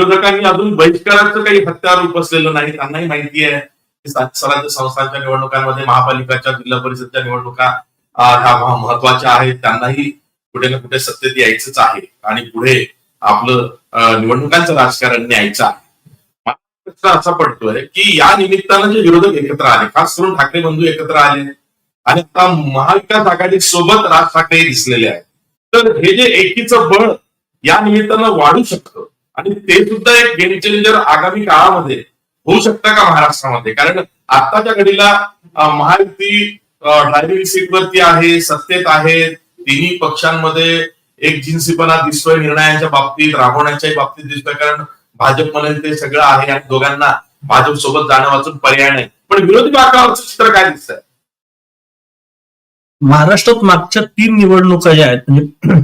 विरोधकांनी अजून बहिष्काराचं काही हत्यार उपसलेलं नाही त्यांनाही माहिती आहे की स्वराज्य संस्थांच्या निवडणुकांमध्ये महापालिकाच्या जिल्हा परिषदच्या निवडणुका ह्या महत्त्वाच्या आहेत त्यांनाही कुठे ना कुठे सत्तेत यायचंच आहे. आणि पुढे आपलं निवडणुकांचं राजकारण न्यायचं आहे. प्रश्न असा पडतोय की या निमित्तानं जे विरोधक एकत्र आले खास करून ठाकरे बंधू एकत्र आले आणि आता महाविकास आघाडी सोबत राज ठाकरे दिसलेले आहेत. तर हे जे एकीचं बळ या निमित्तानं वाढू शकतं आणि ते सुद्धा एक गेम चेंजर आगामी काळामध्ये होऊ शकतं का महाराष्ट्रामध्ये? कारण आताच्या घडीला महायुती ड्रायव्हिंग सीटवरती आहे सत्तेत आहे तिन्ही पक्षांमध्ये एक जिन्सीपणा दिसतोय निर्णयाच्या बाबतीत राबवण्याच्या बाबतीत दिसतोय कारण भाजपमध्ये ते सगळं आहे आणि दोघांना भाजप सोबत जाणं वाचून पर्याय नाही. पण विरोधी बाकावरचं चित्र काय दिसतंय? महाराष्ट्रात मागच्या तीन निवडणुका ज्या आहेत म्हणजे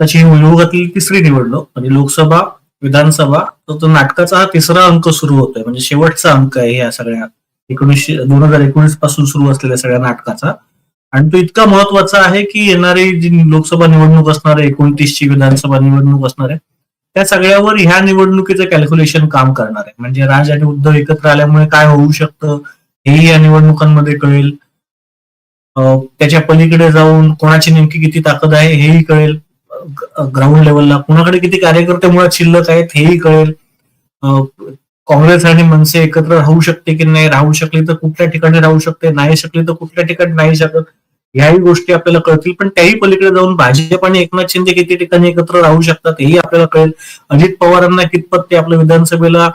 त्याची आताची विभागातली तिसरी निवडणूक म्हणजे लोकसभा विधानसभा तर तो नाटकाचा हा तिसरा अंक सुरू होतोय. म्हणजे शेवटचा अंक आहे या सगळ्या एकोणीसशे दोन हजार एकोणीसपासून सुरू असलेल्या सगळ्या नाटकाचा. आणि तो इतका महत्त्वाचा आहे की येणारी जी लोकसभा निवडणूक असणार आहे एकोणतीसची विधानसभा निवडणूक असणार आहे त्या सगळ्यावर ह्या निवडणुकीचं कॅल्क्युलेशन काम करणार आहे. म्हणजे राज आणि उद्धव एकत्र आल्यामुळे काय होऊ शकतं हेही या निवडणुकांमध्ये कळेल. त्याच्या पलीकडे जाऊन कोणाची नेमकी किती ताकद आहे हेही कळेल. ग्राउंड लेवलला कुणाकडे किती कार्यकर्ते मुळात शिल्लक आहेत हेही कळेल. काँग्रेस आणि मनसे एकत्र राहू शकते की नाही? राहू शकली तर कुठल्या ठिकाणी राहू शकते? नाही शकली तर कुठल्या ठिकाणी नाही शकत? ह्याही गोष्टी आपल्याला कळतील. पण त्याही पलीकडे जाऊन भाजप आणि एकनाथ शिंदे किती ठिकाणी एकत्र राहू शकतात हेही आपल्याला कळेल. अजित पवारांना कितपत ते आपल्या विधानसभेला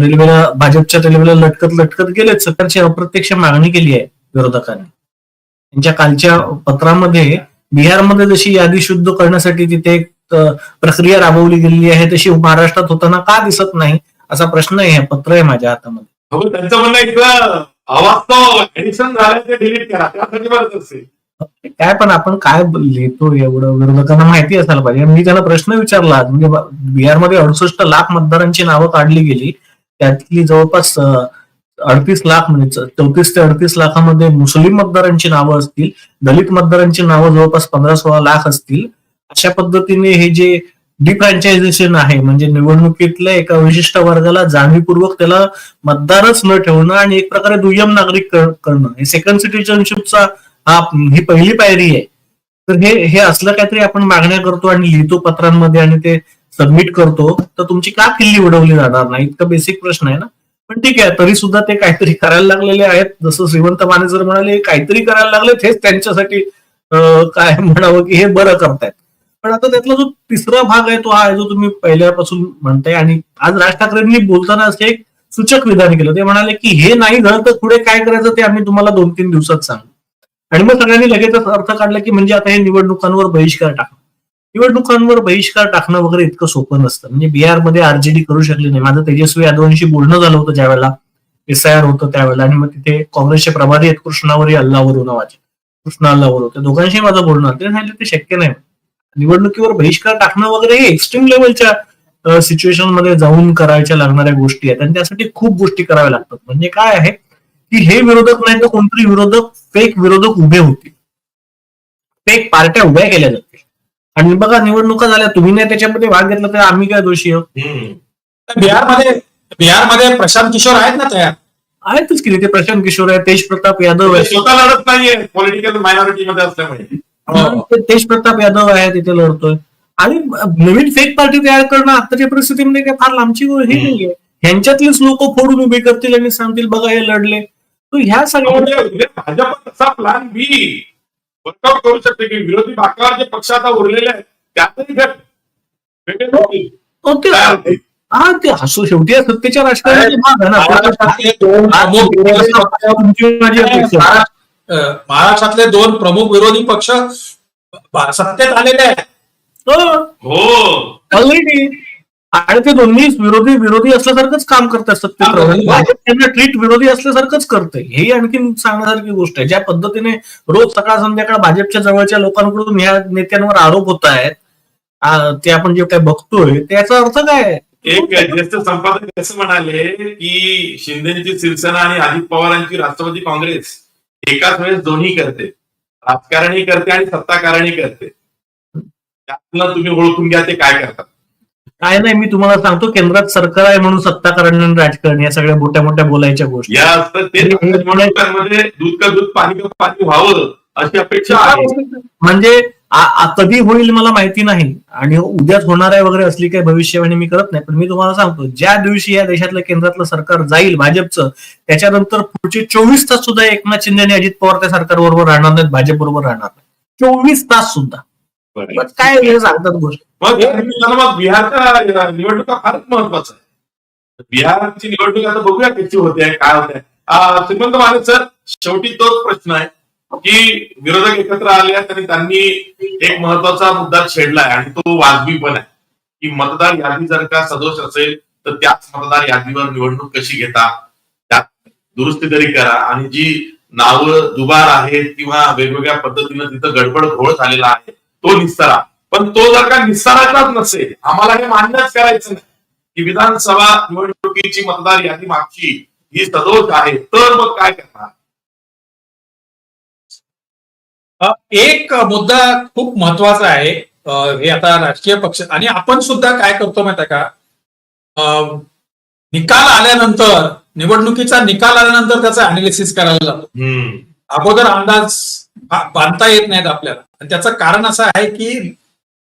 रेल्वेला भाजपच्या रेल्वेला लटकत लटकत गेलेत सरकारची अप्रत्यक्ष मागणी केली आहे विरोधकांनी. त्यांच्या कालच्या पत्रामध्ये बिहारमध्ये जशी यादी शुद्ध करण्यासाठी तिथे एक प्रक्रिया राबवली गेलेली आहे तशी महाराष्ट्रात होताना का दिसत नाही असा प्रश्न आहे हे पत्र आहे माझ्या हातामध्ये. हो त्यांचं म्हणणं इथलं अवास्तव एडिशन झालं ते डिलीट करा त्यासाठी बरंच असेल काय पण आपण काय लिहितो एवढं विरोधकांना माहिती असायला पाहिजे. मी त्यांना प्रश्न विचारला म्हणजे बिहारमध्ये अडुसष्ट लाख मतदारांची नावं काढली गेली. त्यातली जवळपास अडतीस लाख म्हणजे चौतीस ते अडतीस लाखामध्ये मुस्लिम मतदारांची नावं असतील दलित मतदारांची नावं जवळपास पंधरा सोळा लाख असतील अशा पद्धतीने हे जे डिफ्रँचायझेशन आहे म्हणजे निवडणुकीतल्या एका विशिष्ट वर्गाला जाणीवपूर्वक त्याला मतदारच न ठेवणं आणि एक प्रकारे दुय्यम नागरिक करणं हे सेकंड सिटीजनशिपचा हा ही पहिली पायरी आहे. तर हे हे असलं काहीतरी आपण मागण्या करतो आणि लिहितो पत्रांमध्ये आणि ते सबमिट करतो तर तुमची का किल्ली उडवली जाणार नाही? इतका बेसिक प्रश्न आहे ना. पण ठीक आहे तरी सुद्धा ते काहीतरी करायला लागलेले आहेत. जसं श्रीमंत माने जर म्हणाले काहीतरी करायला लागले हेच त्यांच्यासाठी काय म्हणावं की हे बरं करतायत. पण आता त्यातला जो तिसरा भाग आहे तो हा आहे जो तुम्ही पहिल्यापासून म्हणताय. आणि आज राज ठाकरेंनी बोलताना असे एक सूचक विधान केलं. ते म्हणाले की हे नाही झालं तर पुढे काय करायचं ते आम्ही तुम्हाला दोन तीन दिवसात सांगू. आणि मग सगळ्यांनी लगेचच अर्थ काढला की म्हणजे आता हे निवडणुकांवर बहिष्कार टाका. निवडणुकांवर बहिष्कार टाकणं वगैरे इतकं सोपं नसतं. म्हणजे बिहारमध्ये आरजेडी करू शकली नाही. माझं तेजस्वी यादवांशी बोलणं झालं होतं ज्यावेळेला. एस आय आर होतं त्यावेळेला. आणि मग तिथे काँग्रेसचे प्रभारी आहेत कृष्णावरी अल्लावरू नावाचे. कृष्णा अल्लावरू. त्या दोघांशी माझं बोलणं ते सांगितलं ते शक्य नाही. निवडणुकीवर बहिष्कार टाकणं वगैरे हे एक्स्ट्रीम लेवलच्या सिच्युएशनमध्ये जाऊन करायच्या लागणाऱ्या गोष्टी आहेत. आणि त्यासाठी खूप गोष्टी कराव्या लागतात. म्हणजे काय आहे की हे विरोधक नाही तर कोणतरी विरोधक फेक विरोधक उभे होतील. फेक पार्ट्या उभ्या केल्या जातील. आणि बघा निवडणुका झाल्या तुम्ही नाही त्याच्यामध्ये भाग घेतला तर आम्ही काय दोषी आहोत. बिहारमध्ये बिहारमध्ये प्रशांत किशोर आहेत ना तयार? आहेतच की ते प्रशांत किशोर आहे तेज प्रताप यादव आहे स्वतः लढत नाहीये पॉलिटिकल मायनॉरिटी मध्ये असल्यामुळे. हो. तेज प्रताप यादव आहे तिथे लढतोय. आणि नवीन फेक पार्टी तयार करणं आताच्या परिस्थितीमध्ये काय फार लांबची हे नाहीये. ह्यांच्यातलेच लोक फोडून उभे करतील आणि सांगतील बघा हे लढले. तर ह्या सगळ्या म्हणजे उद्या भाजप तसा प्लॅन बी वर्कआउट करू शकते की विरोधी बाकावर जे पक्ष आता उरलेले आहेत त्यातही गट. हो, ते. हा हसू शेवटी सत्तेच्या राजकारणाचा महाराष्ट्रातले दोन प्रमुख विरोधी पक्ष सत्तेत आलेले आहेत हो, हो already. आणि ते दोन्ही विरोधी विरोधी असल्यासारखंच काम राहून. बरोबर. भाजप त्यांना ट्रीट विरोधी असल्यासारखंच करते हे आणखीन सांगण्यासारखी गोष्ट आहे ज्या पद्धतीने रोज सकाळ संध्याकाळ भाजपच्या जवळच्या लोकांकडून ह्या नेत्यांवर आरोप होत आहेत ते आपण जे काय बघतोय त्याचा अर्थ काय? एक ज्येष्ठ संपादक असं म्हणाले की शिंदेची शिवसेना आणि अजित पवारांची राष्ट्रवादी काँग्रेस एकाच वेळेस दोन्ही करते राजकारणही करते आणि सत्ताकारणही करते त्यातनं तुम्ही ओळखून घ्या ते काय करतात काय नाही मी तुम्हाला सांगतो केंद्रात सरकार आहे म्हणून सत्ताकारण आणि राजकारण या सगळ्या मोठ्या मोठ्या बोलायच्या गोष्टी. या दूध का दूध पाणी का पाणी व्हावं अशी अपेक्षा आहे. म्हणजे कधी होईल मला माहिती नाही. आणि उद्याच होणार आहे वगैरे असली काही भविष्यवाणी मी करत नाही पण मी तुम्हाला सांगतो ज्या दिवशी या देशातलं केंद्रातलं सरकार जाईल भाजपचं त्याच्यानंतर पुढचे चोवीस तास सुद्धा एकनाथ शिंदे आणि अजित पवार त्या सरकार बरोबर राहणार नाहीत भाजप बरोबर राहणार नाही चोवीस तास सुद्धा. काय हे सांगतात गोष्ट? मग त्या मग बिहारच्या निवडणुका फारच महत्वाचं आहे. बिहारची निवडणूक आता बघूया कशी होते काय होते. श्रीमंत माने सर शेवटी तोच प्रश्न आहे की विरोधक एकत्र आले आहेत आणि त्यांनी एक महत्त्वाचा मुद्दा छेडलाय आणि तो वाजवी पण आहे. की मतदार यादी जर का सदोष असेल तर त्याच मतदार यादीवर निवडणूक कशी घेता? त्यात दुरुस्ती तरी करा. आणि जी नावं दुबार आहेत किंवा वेगवेगळ्या पद्धतीनं तिथं गडबड घोळ झालेला आहे तो निस्तारा. पण तो जर का निस्ताराचाच नसेल आम्हाला हे मान्यच करायचं नाही की विधानसभा निवडणुकीची मतदार यादी मागची ही सदोष आहे तर मग काय करणार? एक मुद्दा खूप महत्त्वाचा आहे हे आता राजकीय पक्ष आणि आपण सुद्धा काय करतो माहिती का? निकाल आल्यानंतर निवडणुकीचा निकाल आल्यानंतर त्याचा अनालिसिस करायला जातो. अगोदर अंदाज बांधता येत नाहीत आपल्याला. आणि त्याचं कारण असं आहे की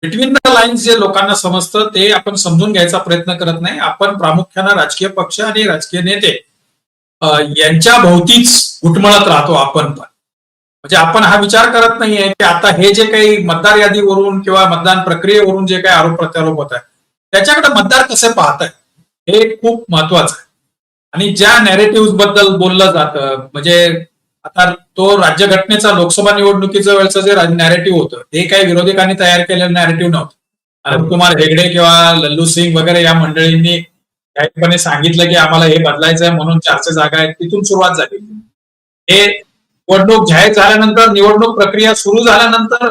बिटवीन द लाईन्स जे लोकांना समजतं ते आपण समजून घ्यायचा प्रयत्न करत नाही. आपण प्रामुख्यानं राजकीय पक्ष आणि राजकीय नेते यांच्या भोवतीच घुटमळत राहतो आपण पण. म्हणजे आपण हा विचार करत नाहीये की आता हे जे काही मतदार यादीवरून किंवा मतदान प्रक्रियेवरून जे काही आरोप प्रत्यारोप होत आहे त्याच्याकडे मतदार कसे पाहत आहे हे खूप महत्वाचं आहे. आणि ज्या नॅरेटिव्हबद्दल बोललं जातं म्हणजे आता तो राज्यघटनेचा लोकसभा निवडणुकीचं वेळचं जे नॅरेटिव्ह होतं ते काही विरोधकांनी तयार केलेलं नॅरेटिव्ह नव्हतं. अनंतकुमार हेगडे किंवा लल्लू सिंग वगैरे या मंडळींनी जाहीरपणे सांगितलं की आम्हाला हे बदलायचं आहे म्हणून चारशे जागा आहेत तिथून सुरुवात झाली. हे निवडणूक जाहीर झाल्यानंतर निवडणूक प्रक्रिया सुरू झाल्यानंतर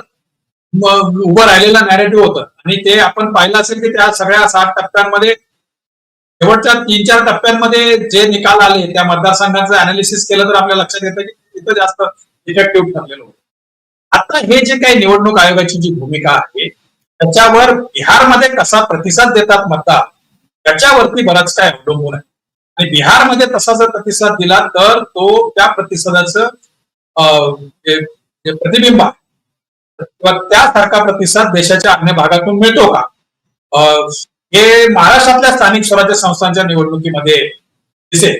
उभं राहिलेलं नॅरेटिव्ह होतं. आणि ते आपण पाहिलं असेल की त्या सगळ्या सात टप्प्यांमध्ये शेवटच्या तीन चार टप्प्यांमध्ये जे निकाल आले त्या मतदारसंघाचं अनालिसिस केलं तर आपल्या लक्षात येतं की तिथं जास्त इफेक्टिव्ह ठरलेलं होतं. आता हे जे काही निवडणूक आयोगाची जी भूमिका आहे त्याच्यावर बिहारमध्ये कसा प्रतिसाद देतात मतदार? त्याच्यावरती बराच काय अवलंबून आहे. आणि बिहारमध्ये तसा जर प्रतिसाद दिला तर तो त्या प्रतिसादाचं अं, प्रतिबिंब आहे किंवा त्यासारखा प्रतिसाद देशाच्या अन्य भागातून मिळतो का? हे महाराष्ट्रातल्या स्थानिक स्वराज्य संस्थांच्या निवडणुकीमध्ये दिसेल.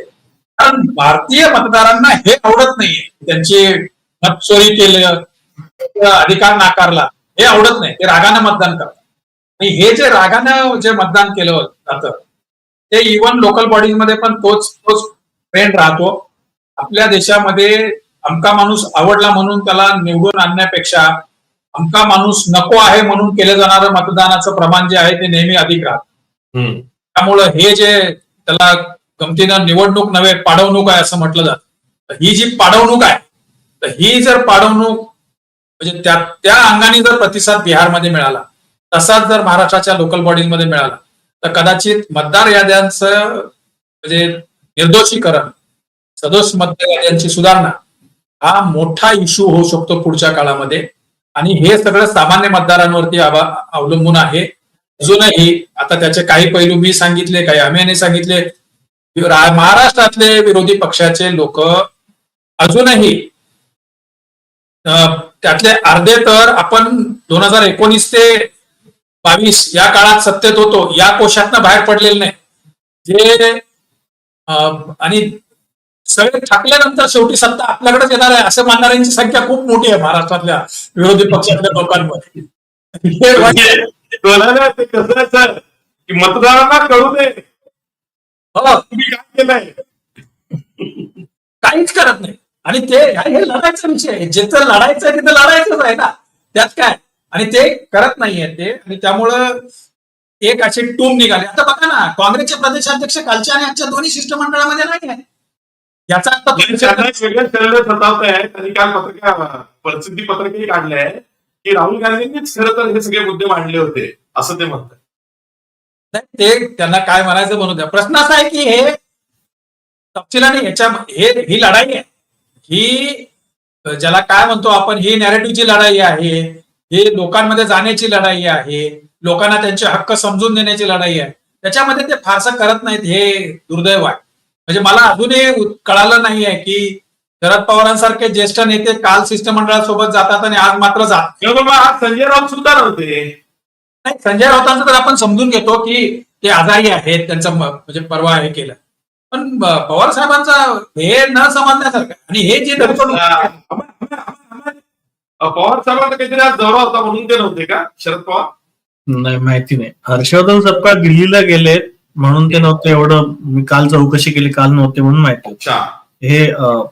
कारण भारतीय मतदारांना हे आवडत नाहीये. त्यांची मत चोरी केलं अधिकार नाकारला हे आवडत नाही. ते रागानं मतदान करतात. आणि हे जे रागानं जे मतदान केलं जातं ते इव्हन लोकल बॉडीजमध्ये पण तोच तोच ट्रेंड राहतो. आपल्या देशामध्ये अमका माणूस आवडला म्हणून त्याला निवडून आणण्यापेक्षा अमका माणूस नको आहे म्हणून केलं जाणारं मतदानाचं प्रमाण जे आहे ते नेहमी अधिक राहतं. त्यामुळं हे जे त्याला गमतीनं निवडणूक नव्हे पाडवणूक आहे असं म्हटलं जातं. ही जी पाडवणूक आहे तर ही जर पाडवणूक म्हणजे त्या त्या अंगाने जर प्रतिसाद बिहारमध्ये मिळाला तसाच जर महाराष्ट्राच्या लोकल बॉडीजमध्ये मिळाला तर कदाचित मतदार याद्यांचं म्हणजे निर्दोषीकरण सदोष मतदार याद्यांची सुधारणा हा मोठा इश्यू होऊ शकतो पुढच्या काळामध्ये. आणि हे सगळं सामान्य मतदारांवरती अवलंबून आहे. अजूनही आता त्याचे काही पैलू मी सांगितले काही आम्ही सांगितले. महाराष्ट्रातले विरोधी पक्षाचे लोक अजूनही अं, त्यातले अर्धे तर आपण दोन हजार एकोणीस ते बावीस या काळात सत्तेत होतो या कोशातनं बाहेर पडलेले नाही. जे आणि सगळे ठाकल्यानंतर शेवटी सत्ता आपल्याकडेच येणार आहे असं मानणाऱ्यांची संख्या खूप मोठी आहे महाराष्ट्रातल्या विरोधी पक्षातल्या लोकांमध्ये. म्हणजे कसं सर? की मतदारांना कळू दे. हो, तुम्ही काय केलंय? काहीच करत नाही. आणि ते हे लढायचा विषय आहे. जिथं लढायचं आहे तिथं लढायचंच आहे ना. त्यात काय? आणि ते करत नाहीये ते. आणि त्यामुळं एक अशी टूम निघाली. आता बघा ना काँग्रेसचे प्रदेशाध्यक्ष कालच्या आणि आजच्या दोन्ही शिष्टमंडळामध्ये नाही आहे याचा अर्थ पण त्यांना वेगळ्या शरीर सतावत आहे त्यांनी काल पत्रकार प्रसिद्धी पत्रकही काढले आहे की राहुल गांधींनीच खरं तर हे सगळे मुद्दे मांडले होते असं ते म्हणतात. नाही, ते त्यांना काय म्हणायचं म्हणू द्या. प्रश्न असा आहे की हे तपशिलाने याच्या हे ही लढाई आहे. ही ज्याला काय म्हणतो आपण ही नॅरेटिव्हची लढाई आहे. ही लोकांमध्ये जाण्याची लढाई आहे. लोकांना त्यांचे हक्क समजून देण्याची लढाई आहे. त्याच्यामध्ये ते फारसं करत नाहीत. हे दुर्दैव आहे. म्हणजे मला अजूनही कळालं नाहीये की शरद पवारांसारखे ज्येष्ठ नेते काल शिष्टमंडळासोबत जातात आणि आज मात्र जात आज संजय राऊत सुद्धा नव्हते. नाही संजय राऊतांचं तर आपण समजून घेतो की ते आजारी आहेत त्यांचं म्हणजे परवा हे केलं. पण पवार साहेबांचं हे न समजण्यासारखं आणि हे जे पवार साहेबांचा काहीतरी आज दौरा होता म्हणून ते नव्हते का शरद पवार? नाही माहिती नाही. हर्षवर्धन सपकाळ दिल्लीला गेले म्हणून ते नव्हते एवढं मी काल चौकशी केली काल नव्हते म्हणून माहिती अच्छा. हे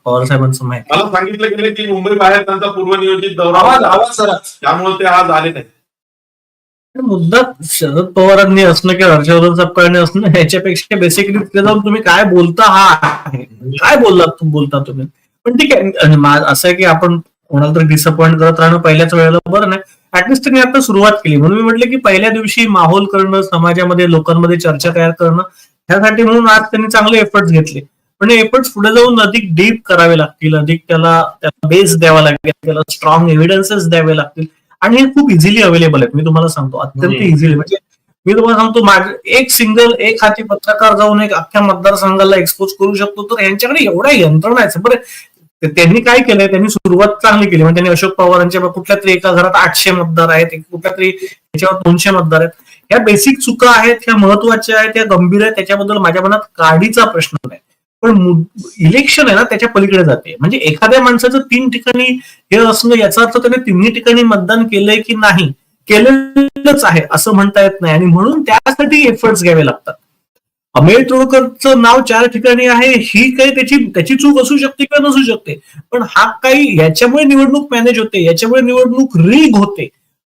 पवार साहेबांचं माहिती. मला सांगितलं गेलं की मुंबई बाहेर त्यांचा पूर्वनियोजित दौरा आवाज त्यामुळे ते आज आले नाही मुद्दा शरद पवारांनी असणं किंवा हर्षवर्धन सपकाळने असणं याच्यापेक्षा बेसिकली तिथे जाऊन तुम्ही काय बोलता हा काय बोललात बोलता तुम्ही? पण ठीक आहे असं आहे की आपण कोणाला तरी डिसअपॉइंट करत राहणं पहिल्याच वेळेला बरं नाही. ऍटलिस्ट त्यांनी आता सुरुवात केली. म्हणून मी म्हटलं की पहिल्या दिवशी माहोल करणं समाजामध्ये लोकांमध्ये चर्चा तयार करणं ह्यासाठी म्हणून आज त्यांनी चांगले एफर्ट्स घेतले. पण एफर्ट्स पुढे जाऊन अधिक डीप करावे लागतील अधिक त्याला त्याला बेस द्यावा लागेल त्याला स्ट्रॉंग एव्हिडन्सेस द्यावे लागतील. आणि हे खूप इझिली अवेलेबल आहेत. मी तुम्हाला सांगतो अत्यंत. इझिली म्हणजे मी तुम्हाला सांगतो माझे एक सिंगल एक हाती पत्रकार जाऊन एक अख्ख्या मतदारसंघाला एक्सपोज करू शकतो तर यांच्याकडे एवढ्या यंत्रणा आहेत बरं तर त्यांनी काय केलंय? त्यांनी सुरुवात चांगली केली. म्हणजे त्यांनी अशोक पवारांच्या कुठल्या तरी एका घरात आठशे मतदार आहेत कुठल्या तरी त्याच्यावर दोनशे मतदार आहेत. ह्या बेसिक चुका आहेत ह्या महत्त्वाच्या आहेत त्या गंभीर आहेत त्याच्याबद्दल माझ्या मनात काडीचा प्रश्न नाही. पण इलेक्शन आहे ना त्याच्या पलीकडे जाते. म्हणजे एखाद्या माणसाचं तीन ठिकाणी हे असणं याचा अर्थ त्याने तिन्ही ठिकाणी मतदान केलंय की नाही? केलेलंच आहे असं म्हणता येत नाही. आणि म्हणून त्यासाठी एफर्ट्स घ्यावे लागतात. अमेय तोडकरचं नाव चार ठिकाणी आहे. ही काही त्याची त्याची चूक असू शकते किंवा नसू शकते. पण हा काही याच्यामुळे निवडणूक मॅनेज होते याच्यामुळे निवडणूक रीग होते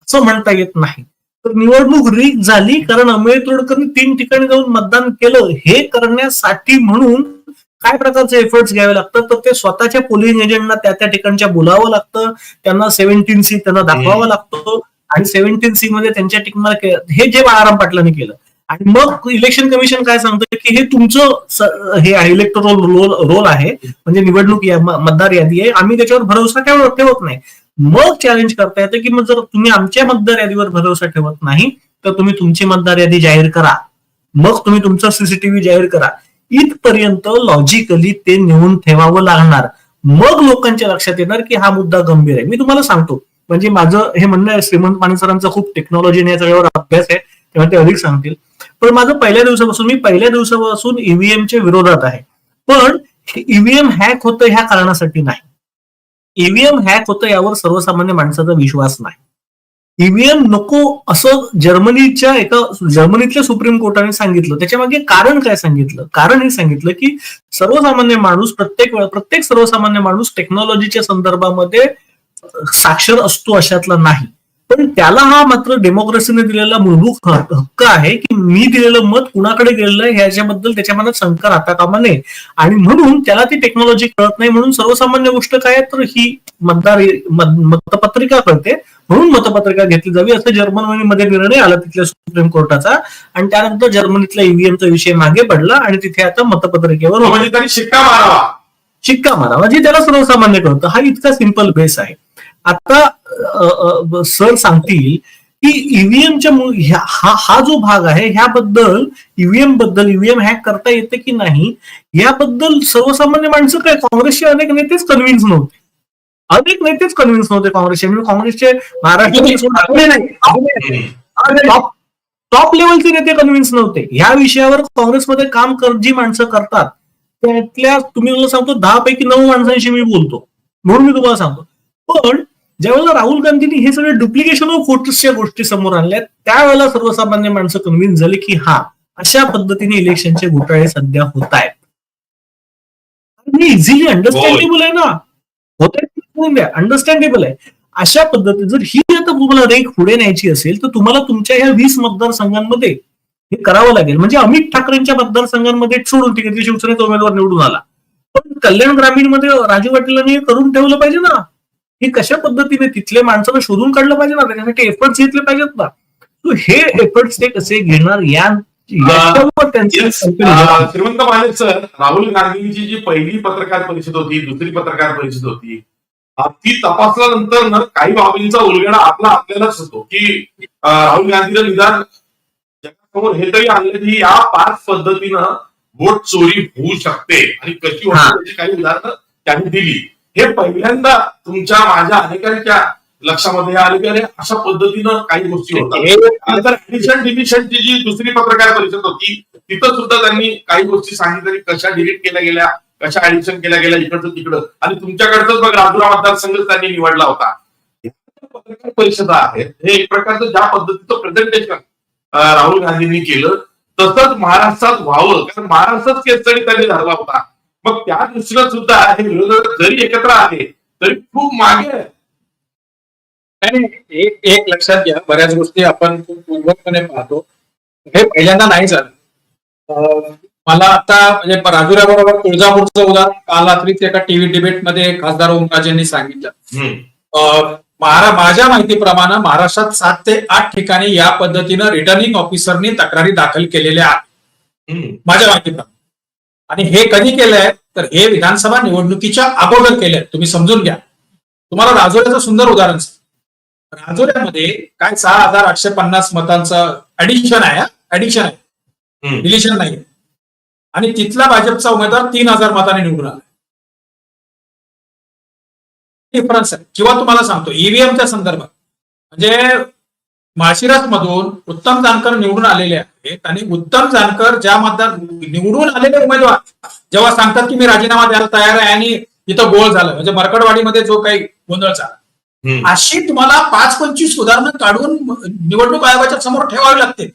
असं म्हणता येत नाही. तर निवडणूक रीग झाली कारण अमेय तोडकरने तीन ठिकाणी जाऊन मतदान केलं. हे करण्यासाठी म्हणून काय प्रकारचे एफर्ट्स घ्यावे लागतात? तर ते स्वतःच्या पोलिंग एजंटना त्या त्या ठिकाणच्या बोलावं लागतं. त्यांना सेव्हन्टीन सी त्यांना दाखवावं लागतं. आणि सेव्हन्टीन सी मध्ये त्यांच्या ठिकाणा हे जे बाळाराम पाटलांनी केलं. आणि मग इलेक्शन कमिशन काय सांगतं की हे तुमचं हे आहे इलेक्ट्रोल रोल रोल आहे. म्हणजे निवडणूक मतदार यादी आहे. आम्ही त्याच्यावर भरोसा ठेवत ठेवत नाही. मग चॅलेंज करता येतं की मग जर तुम्ही आमच्या मतदार यादीवर भरोसा ठेवत नाही तर तुम्ही तुमची मतदार यादी जाहीर करा. मग तुम्ही तुमचं सीसीटीव्ही जाहीर करा. इथपर्यंत लॉजिकली ते नेऊन ठेवावं लागणार. मग लोकांच्या लक्षात येणार की हा मुद्दा गंभीर आहे. मी तुम्हाला सांगतो. म्हणजे माझं हे म्हणणं आहे श्रीमंत माने सरांचा खूप टेक्नॉलॉजी या सगळ्यावर अभ्यास आहे. तेव्हा ते अधिक सांगतील. पण माझं पहिल्या दिवसापासून मी पहिल्या दिवसापासून ईव्हीएमच्या विरोधात आहे. पण ईव्हीएम हॅक होतं ह्या कारणासाठी नाही. ईव्हीएम हॅक होतं यावर सर्वसामान्य माणसाचा विश्वास नाही. ईव्हीएम नको असं जर्मनीच्या एका जर्मनीतल्या सुप्रीम कोर्टाने सांगितलं. त्याच्यामागे कारण काय सांगितलं? कारण हे सांगितलं की सर्वसामान्य माणूस प्रत्येक वेळा प्रत्येक सर्वसामान्य माणूस टेक्नॉलॉजीच्या संदर्भामध्ये साक्षर असतो अशातला नाही. पण त्याला हा मात्र डेमोक्रेसीने दिलेला मूलभूत हक्क आहे की मी दिलेलं मत कुणाकडे गेलेलं आहे ह्याच्याबद्दल त्याच्या मनात शंका राहता कामा नये. आणि म्हणून त्याला ती टेक्नॉलॉजी कळत नाही म्हणून सर्वसामान्य गोष्ट काय तर ही मतदार मत- मतपत्रिका कळते. म्हणून मतपत्रिका घेतली जावी. असं जर्मनीमध्ये निर्णय आला तिथल्या सुप्रीम कोर्टाचा. आणि त्यानंतर जर्मनीतला ईव्हीएमचा विषय मागे पडला आणि तिथे आता मतपत्रिकेवर शिक्का मारावा. शिक्का मारा म्हणजे त्याला सर्वसामान्य कळतं. हा इतका सिंपल बेस आहे. आता सर सांगतील की ईव्हीएमच्या हा हा जो भाग आहे ह्याबद्दल ईव्हीएमबद्दल ईव्हीएम हॅक करता येते की नाही याबद्दल सर्वसामान्य माणसं काय? काँग्रेसचे अनेक नेतेच कन्व्हिन्स नव्हते. अनेक नेतेच कन्व्हिन्स नव्हते काँग्रेसचे. म्हणजे काँग्रेसचे महाराष्ट्र टॉप टॉप लेवलचे नेते कन्व्हिन्स नव्हते. ह्या विषयावर काँग्रेसमध्ये काम कर जी माणसं करतात त्यातल्या तुम्ही मला सांगतो दहा पैकी नऊ माणसांशी मी बोलतो. म्हणून मी तुम्हाला सांगतो. पण ज्यावेळेला राहुल गांधींनी हे सगळे डुप्लिकेशन ऑफ फोटोसच्या गोष्टी समोर आणल्या त्यावेळेला सर्वसामान्य माणसं कन्व्हिन्स झाले की हा अशा पद्धतीने इलेक्शनचे घोटाळे सध्या होत आहेत. इझिली अंडरस्टँडेबल आहे ना? होत अंडरस्टँडेबल आहे. अशा पद्धतीने जर ही आता तुम्हाला रेख पुढे न्यायची असेल तर तुम्हाला तुमच्या ह्या वीस मतदारसंघांमध्ये हे करावं लागेल. म्हणजे अमित ठाकरेंच्या मतदारसंघांमध्ये सोडून तिकडे शिवसेनेचा उमेदवार निवडून आला. पण कल्याण ग्रामीणमध्ये राजू पाटीलांनी हे करून ठेवलं पाहिजे ना? हे कशा पद्धतीने तिथले माणसाला शोधून काढलं पाहिजे ना? त्याच्यासाठी एफर्ट्स घेतले पाहिजेत ना? So हे एफर्ट्स ते कसे घेणार? या श्रीमंत माने सर राहुल गांधींची जी पहिली पत्रकार परिषद होती दुसरी पत्रकार परिषद होती ती तपासल्यानंतर ना काही बाबींचा उलगडा आपला आपल्यालाच होतो की राहुल गांधीनं निदान जगासमोर हे तरी आणलं की या पाच पद्धतीनं वोट चोरी होऊ शकते आणि कशी. होते काही उदाहरणं त्यांनी दिली. हे पहिल्यांदा तुमच्या माझ्या अनेकांच्या लक्षामध्ये आले की अरे अशा पद्धतीनं काही गोष्टी होतात. ऍडिशन डिलिशनची जी दुसरी पत्रकार परिषद होती तिथं सुद्धा त्यांनी काही गोष्टी सांगितल्या की कशा डिलीट केल्या गेल्या कशा ऍडिशन केल्या गेल्या इकडचं तिकडं. आणि तुमच्याकडचंच बघ राजुरा मतदारसंघ त्यांनी निवडला होता. पत्रकार परिषदा आहेत. हे एक प्रकारचं ज्या पद्धतीचं प्रेझेंटेशन राहुल गांधींनी केलं तसंच महाराष्ट्रात व्हावं. कारण महाराष्ट्रच केस स्टडी त्यांनी धरला होता. मग त्या दृष्टीनं सुद्धा हे विरोधक जरी एकत्र आले तरी खूप मागे आहे. आणि एक एक लक्षात घ्या बऱ्याच गोष्टी आपण खूप पूर्वकपणे पाहतो. हे पहिल्यांदा नाही झालं. मला आता म्हणजे राजुऱ्याबरोबर तुळजापूरचं उदाहरण काल रात्रीच एका टीव्ही डिबेटमध्ये खासदार ओमराजेंनी सांगितलं. माझ्या माहितीप्रमाणे महाराष्ट्रात सात ते आठ ठिकाणी या पद्धतीनं रिटर्निंग ऑफिसरनी तक्रारी दाखल केलेल्या आहेत. माझ्या माहितीप्रमाणे. आणि हे कधी केलंय? तर हे विधानसभा निवडणुकीच्या अगोदर केलंय. तुम्ही समजून घ्या. तुम्हाला राजोऱ्याचं सुंदर उदाहरण. राजोऱ्यामध्ये काय सहा हजार आठशे पन्नास मतांचं ऍडिशन आहे ऍडिशन आहे. डिलिशन नाही आणि तिथला भाजपचा उमेदवार तीन हजार मतांनी निवडून आला डिफरन्स आहे. किंवा तुम्हाला सांगतो ईव्हीएमच्या संदर्भात. म्हणजे माशिरस मधून उत्तम जानकर निवडून आलेले आहेत. आणि उत्तम जानकर ज्या मतदार निवडून आलेले उमेदवार जेव्हा सांगतात की मी राजीनामा द्यायला तयार आहे आणि इथं गोळ झालं म्हणजे मरकडवाडीमध्ये जो काही गोंधळ झाला. अशी तुम्हाला पाच पंचवीस उदाहरणं काढून निवडणूक आयोगाच्या समोर ठेवावी लागते.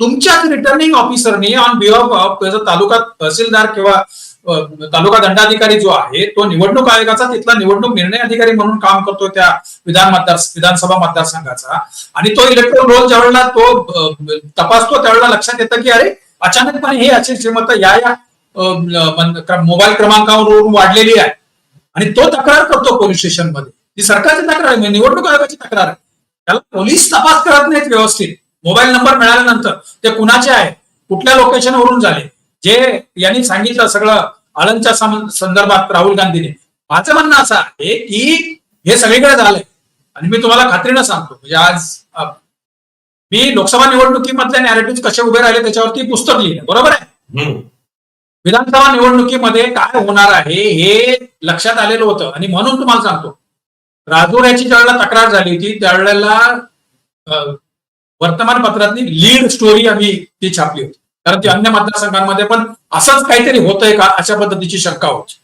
तुमच्याच returning ऑफिसरनी on behalf of taluka tehsildar किंवा तालुका दंडाधिकारी जो आहे तो निवडणूक आयोगाचा तिथला निवडणूक निर्णय अधिकारी म्हणून काम करतो त्या विधान मतदार विधानसभा मतदारसंघाचा. आणि तो इलेक्ट्रॉन रोल ज्यावेळेला तो तपासतो त्यावेळेला लक्षात येतं की अरे अचानकपणे हे अशी श्रीमंत या या मोबाईल क्रमांकावरून वाढलेली आहे. आणि तो तक्रार करतो पोलीस स्टेशनमध्ये. ती सरकारची तक्रार आहे म्हणजे निवडणूक आयोगाची तक्रार आहे. त्याला पोलीस तपास करत नाहीत व्यवस्थित. मोबाईल नंबर मिळाल्यानंतर ते कुणाचे आहे? कुठल्या लोकेशनवरून झाले? जे यांनी सांगितलं सगळं आळंदच्या संदर्भात राहुल गांधीने. माझं म्हणणं असं आहे की हे सगळीकडे झालंय. आणि मी तुम्हाला खात्रीनं सांगतो. म्हणजे आज मी लोकसभा निवडणुकीमधले नॅरेटिव्ह कसे उभे राहिले त्याच्यावरती पुस्तक लिहिलं बरोबर आहे. विधानसभा निवडणुकीमध्ये काय होणार आहे हे लक्षात आलेलं होतं. आणि म्हणून तुम्हाला सांगतो. राजोऱ्याची ज्यावेळेला तक्रार झाली होती त्यावेळेला वर्तमानपत्रातली लीड स्टोरी आम्ही ती छापली होती. कारण ती अन्य मतदारसंघांमध्ये पण असंच काहीतरी होतंय का? अशा पद्धतीची शंका होती.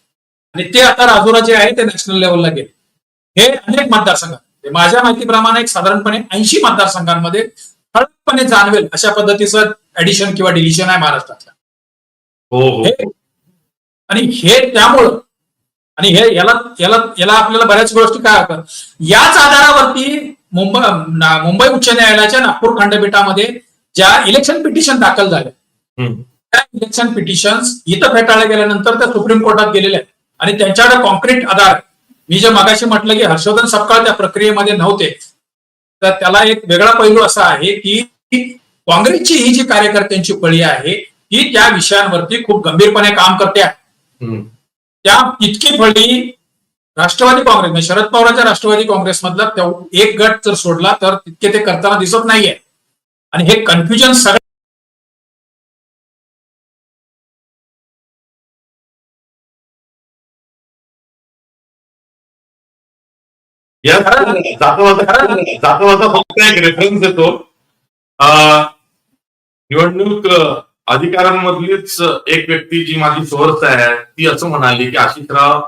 आणि ते आता राजोरा जे आहे ते नॅशनल लेवलला गेले. हे अनेक मतदारसंघात ते माझ्या माहितीप्रमाणे एक साधारणपणे ऐंशी मतदारसंघांमध्ये ठळकपणे जाणवेल अशा पद्धतीचं ऍडिशन किंवा डिलिशन आहे महाराष्ट्रातलं. हो हो. आणि हे त्यामुळं आणि हे याला याला याला आपल्याला बऱ्याच गोष्टी काय होतात? याच आधारावरती मुंबई मुंबई उच्च न्यायालयाच्या नागपूर खंडपीठामध्ये ज्या इलेक्शन पिटिशन दाखल झाल्या इलेक्शन पिटिशन्स इथं फेटाळल्या गेल्यानंतर त्या सुप्रीम कोर्टात गेलेल्या आहेत. आणि त्यांच्याकडे कॉन्क्रीट आधार. मी जे मगाशी म्हटलं की हर्षवर्धन सपकाळ त्या प्रक्रियेमध्ये नव्हते. तर त्याला एक वेगळा पैलू असा आहे की काँग्रेसची ही जी कार्यकर्त्यांची पळी आहे ही त्या विषयांवरती खूप गंभीरपणे काम करते आहे. त्या इतकी फळी राष्ट्रवादी काँग्रेस म्हणजे शरद पवारांच्या राष्ट्रवादी काँग्रेसमधला एक गट जर सोडला तर तितके ते करताना दिसत नाहीये. आणि हे कन्फ्युजन सगळं या जाता जाता फक्त एक रेफरन्स देतो. निवडणूक अधिकाऱ्यांमधलीच एक व्यक्ती जी माझी सोर्स आहे ती असं म्हणाली की आशिषराव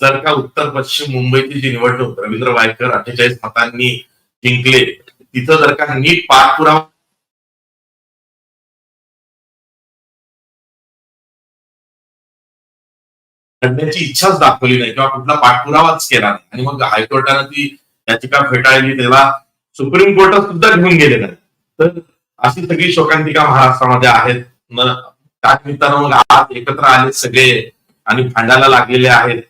जर का उत्तर पश्चिम मुंबईची जी निवडणूक रवींद्र वायकर अठ्ठेचाळीस मतांनी जिंकले तिथं जर का नीट पाठपुरावा करण्याची इच्छाच दाखवली नाही किंवा कुठला पाठपुरावाच केला नाही. आणि मग हायकोर्टानं ती याचिका फेटाळली त्याला सुप्रीम कोर्टात सुद्धा घेऊन गेले नाही. तर अशी सगळी शोकांतिका महाराष्ट्रामध्ये आहेत. त्या निमित्तानं मग आज एकत्र आले सगळे आणि भांडायला लागलेले आहेत.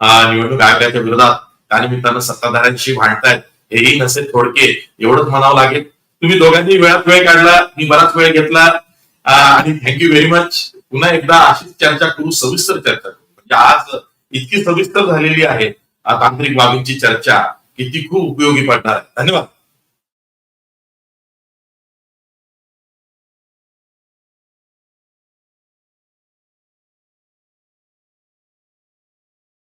निवडणूक आयोगाच्या विरोधात. त्यानिमित्तानं सत्ताधाऱ्यांशी भांडतायत. हेही नसे थोडके. एवढंच म्हणावं लागेल. तुम्ही दोघांनी वेळात वेळ काढला. मी बराच वेळ घेतला. आणि थँक्यू व्हेरी मच पुन्हा एकदा अशीच चर्चा करू. सविस्तर चर्चा म्हणजे आज इतकी सविस्तर झालेली आहे तांत्रिक बाबींची चर्चा किती खूप उपयोगी पडणार धन्यवाद.